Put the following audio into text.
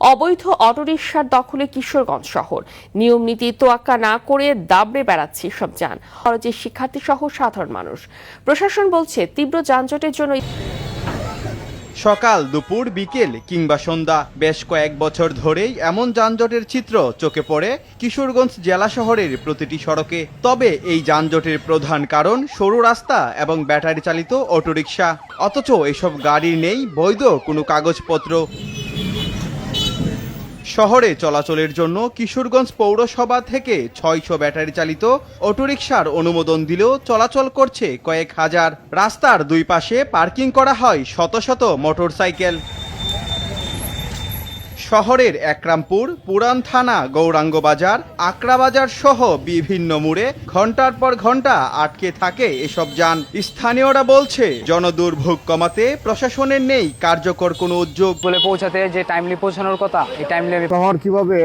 অবৈধ অটোরিকশার দখলে কিশোরগঞ্জ শহর। নিয়ম নীতি তোয়াক্কা না করে দাবড়ে বেড়াচ্ছে সব যান। খরচে শিক্ষার্থী সহ সাধারণ মানুষ। প্রশাসন বলছে, তীব্র যানজটের জন্য সকাল, দুপুর, বিকেল কিংবা সন্ধ্যা বেশ কয়েক বছর ধরেই এমন যানজটের চিত্র চোখে পড়ে কিশোরগঞ্জ জেলা শহরের প্রতিটি সড়কে। তবে এই যানজটের প্রধান কারণ সরু রাস্তা এবং ব্যাটারি চালিত অটোরিকশা। অথচ এসব গাড়ি নেই, বৈধ কোনো কাগজপত্র। শহরে চলাচলের জন্য কিশোরগঞ্জ পৌরসভা থেকে ছয়শো ব্যাটারি চালিত অটোরিকশার অনুমোদন দিলেও চলাচল করছে কয়েক হাজার। রাস্তার দুই পাশে পার্কিং করা হয় শত শত মোটরসাইকেল। শহরের একরামপুর পুরান থানা গৌরাঙ্গ বাজার আকরা বাজার সহ বিভিন্ন মোড়ে ঘণ্টার পর ঘণ্টা আটকে থাকে এসব যান। স্থানীয়রা বলছে জনদুর্ভোগ কমাতে প্রশাসনের নেই কার্যকর কোনো উদ্যোগ। বলে পৌঁছাতে যে টাইমলি পৌঁছানোর কথা এই টাইমলি শহর কীভাবে